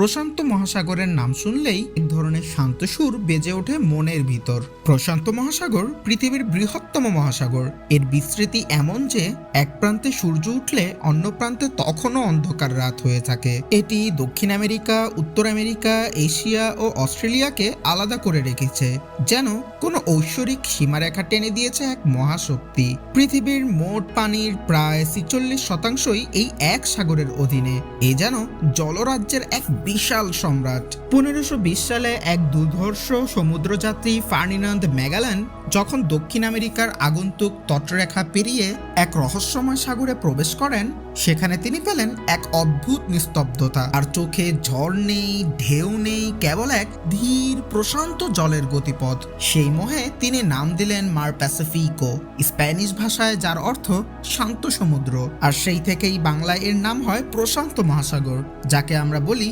প্রশান্ত মহাসাগরের নাম শুনলেই এক ধরনের শান্ত সুর বেজে ওঠে মনের ভিতর। প্রশান্ত মহাসাগর পৃথিবীর বৃহত্তম মহাসাগর। এর বিস্তৃতি এমন যে, এক প্রান্তে সূর্য উঠলে অন্য প্রান্তে তখনও অন্ধকার রাত হয়ে থাকে। এটি দক্ষিণ আমেরিকা, উত্তর আমেরিকা, এশিয়া ও অস্ট্রেলিয়াকে আলাদা করে রেখেছে, যেন কোনো ঐশ্বরিক সীমারেখা টেনে দিয়েছে এক মহাশক্তি। পৃথিবীর মোট পানির প্রায় ছিচল্লিশ শতাংশই এই এক সাগরের অধীনে। এ যেন জলরাজ্যের এক বিশাল সম্রাট। পনেরোশো সালে এক দুর্ধর্ষ সমুদ্রযাত্রী ফার্নিনান্দ ম্যাগালান যখন দক্ষিণ আমেরিকার আগন্তুক তটরেখা পেরিয়ে এক রহস্যময় সাগরে প্রবেশ করেন, সেখানে তিনি পেলেন এক অদ্ভুত নিস্তব্ধতা। আর চোখে ঝড় নেই, ঢেউ নেই, কেবল এক ধীর, প্রশান্ত জলের গতিপথ। সেই মোহে তিনি নাম দিলেন মার প্যাসিফিকো, স্প্যানিশ ভাষায় যার অর্থ শান্ত সমুদ্র। আর সেই থেকেই বাংলায় এর নাম হয় প্রশান্ত মহাসাগর, যাকে আমরা বলি